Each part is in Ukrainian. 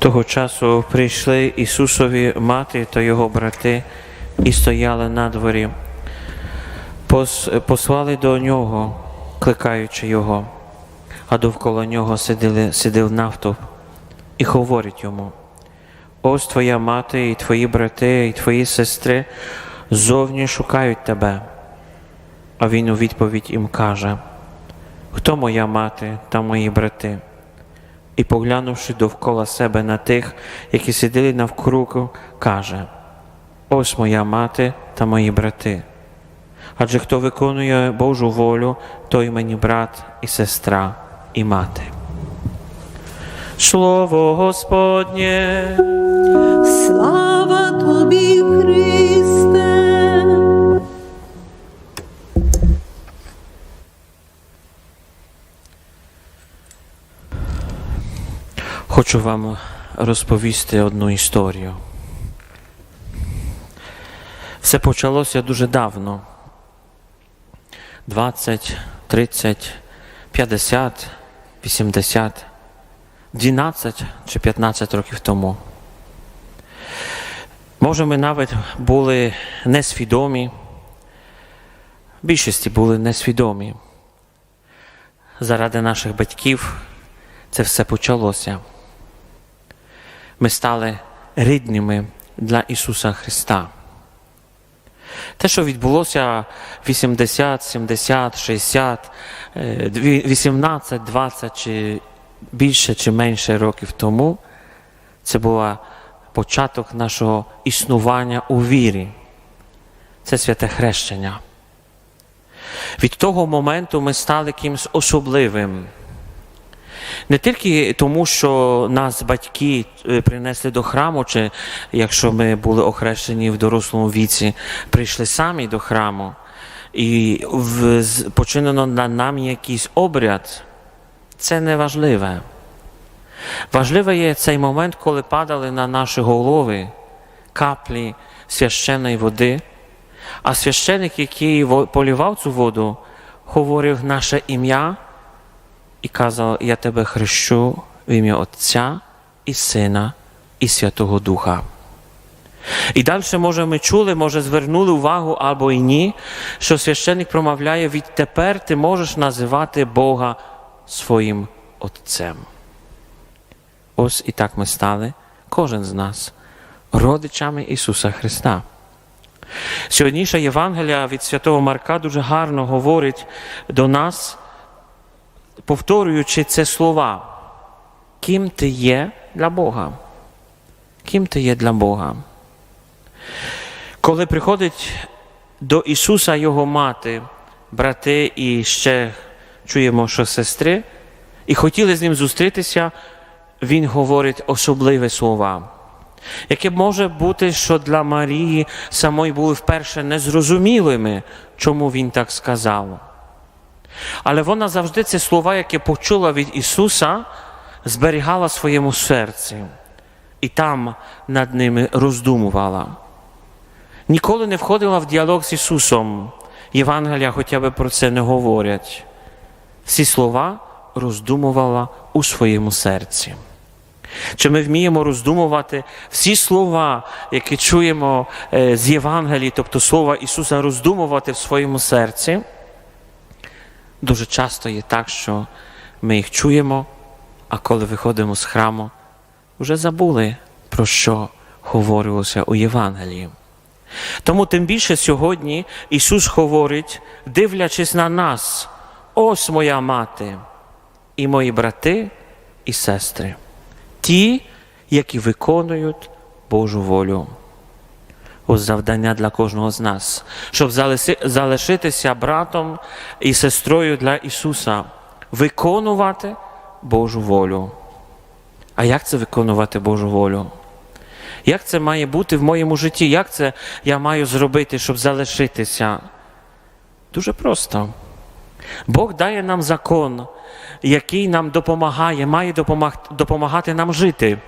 Того часу прийшли Ісусові мати та його брати і стояли на дворі. Пос- Послали до нього, кликаючи його, а довкола нього сиділи, сидів навтоп і говорить йому: Ось твоя мати, і твої брати, і твої сестри зовні шукають тебе. А він у відповідь їм каже: Хто моя мати та мої брати? І, поглянувши довкола себе на тих, які сиділи навкруг, каже: Ось моя мати та мої брати. Адже хто виконує Божу волю, той мені брат і сестра, і мати. Слово Господнє. Слава тобі, Христе! Хочу вам розповісти одну історію. Все почалося дуже давно. 20, 30, 50, 80, 12 чи 15 років тому. Може, ми навіть були несвідомі, більшості були несвідомі. Заради наших батьків це все почалося. Ми стали рідними для Ісуса Христа. Те, що відбулося 80, 70, 60, е, 18, 20 чи більше чи менше років тому, це був початок нашого існування у вірі. Це святе хрещення. Від того моменту ми стали кимось особливим. Не тільки тому, що нас батьки е, принесли до храму, чи якщо ми були охрещені в дорослому віці, прийшли самі до храму, і починено на нам якийсь обряд, це не важливе. Важливе є цей момент, коли падали на наші голови каплі священної води, а священик, який полівав цю воду, говорив наше ім'я і казав, я тебе хрещу в ім'я Отця і Сина і Святого Духа. І далі, може, ми чули, може, звернули увагу або і ні, що священник промовляє, відтепер ти можеш називати Бога своїм Отцем. Ось і так ми стали, кожен з нас, родичами Ісуса Христа. Сьогоднішня Євангелія від Святого Марка дуже гарно говорить до нас, повторюючи це слова. Ким ти є для Бога? Ким ти є для Бога? Коли приходить до Ісуса Його мати, брати і ще чуємо, що сестри, і хотіли з ним зустрітися, Він говорить особливі слова. Яке може бути, що для Марії самої були вперше незрозумілими, чому він так сказав. Але вона завжди ці слова, які почула від Ісуса, зберігала в своєму серці і там над ними роздумувала. Ніколи не входила в діалог з Ісусом. Євангелія хоча б про це не говорять. Всі слова роздумувала у своєму серці. Чи ми вміємо роздумувати всі слова, які чуємо е, з Євангелії, тобто слова Ісуса, роздумувати в своєму серці? Дуже часто є так, що ми їх чуємо, а коли виходимо з храму, вже забули, про що говорилося у Євангелії. Тому тим більше сьогодні Ісус говорить, дивлячись на нас, ось моя мати і мої брати і сестри, ті, які виконують Божу волю. Завдання для кожного з нас, щоб залишитися братом і сестрою для Ісуса, виконувати Божу волю. А як це виконувати Божу волю? Як це має бути в моєму житті? Як це я маю зробити, щоб залишитися? Дуже просто. Бог дає нам закон, який нам допомагає, має допомагати нам жити.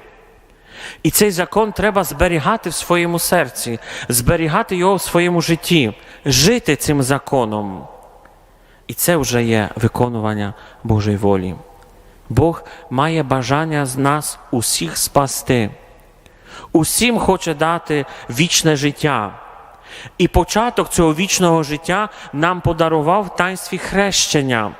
І цей закон треба зберігати в своєму серці, зберігати його в своєму житті, жити цим законом. І це вже є виконування Божої волі. Бог має бажання з нас усіх спасти. Усім хоче дати вічне життя. І початок цього вічного життя нам подарував в таїнстві хрещення.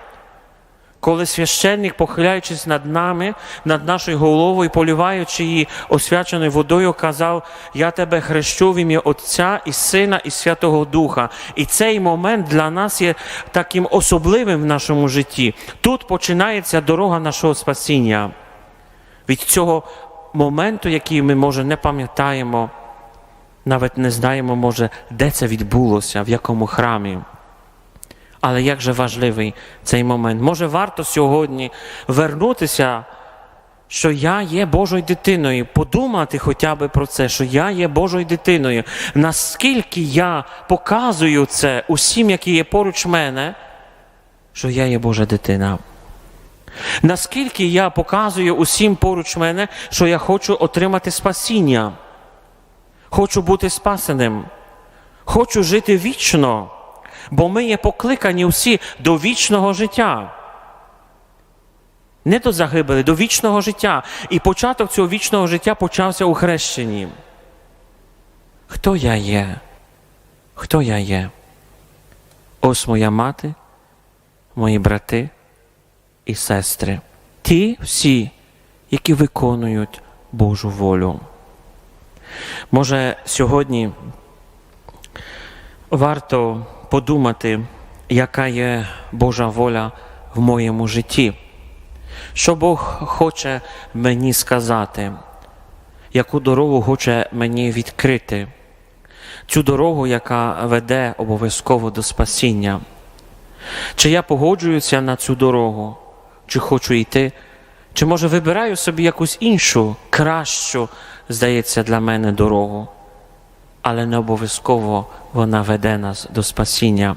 Коли священник, похиляючись над нами, над нашою головою, поліваючи її освяченою водою, казав: Я тебе хрещу в ім'я Отця і Сина і Святого Духа. І цей момент для нас є таким особливим в нашому житті. Тут починається дорога нашого спасіння. Від цього моменту, який ми, може, не пам'ятаємо, навіть не знаємо, може, де це відбулося, в якому храмі. Але як же важливий цей момент? Може, варто сьогодні вернутися, що я є Божою дитиною, подумати хоча б про це, що я є Божою дитиною. Наскільки я показую це усім, які є поруч мене, що я є Божа дитина. Наскільки я показую усім поруч мене, що я хочу отримати спасіння, хочу бути спасеним, хочу жити вічно, бо ми є покликані всі до вічного життя. Не до загибелі, до вічного життя. І початок цього вічного життя почався у хрещенні. Хто я є? Хто я є? Ось моя мати, мої брати і сестри. Ті всі, які виконують Божу волю. Може, сьогодні варто подумати, яка є Божа воля в моєму житті. Що Бог хоче мені сказати, яку дорогу хоче мені відкрити, цю дорогу, яка веде обов'язково до спасіння. Чи я погоджуюся на цю дорогу, чи хочу йти, чи може вибираю собі якусь іншу, кращу, здається, для мене дорогу, але не обов'язково вона веде нас до спасіння.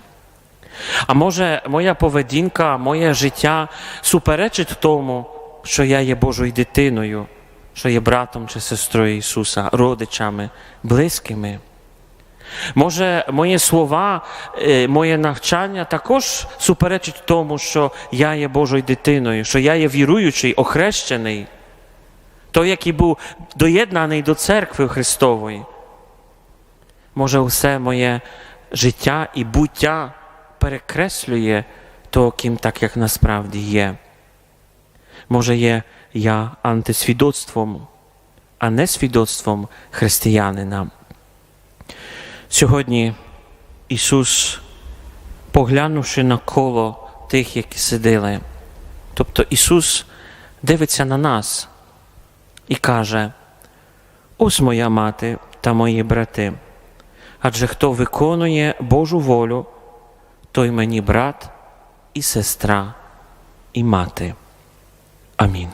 А може, моя поведінка, моє життя суперечить тому, що я є Божою дитиною, що є братом чи сестрою Ісуса, родичами, близькими. Може, мої слова, моє навчання також суперечить тому, що я є Божою дитиною, що я є віруючий, охрещений, той, який був доєднаний до церкви Христової. Може, усе моє життя і буття перекреслює то, ким так, як насправді є. Може, є я антисвідоцтвом, а не свідоцтвом християнина. Сьогодні Ісус, поглянувши на коло тих, які сиділи, тобто Ісус дивиться на нас і каже: ось моя мати та мої брати. Адже хто виконує Божу волю, той мені брат і сестра, і мати. Амінь.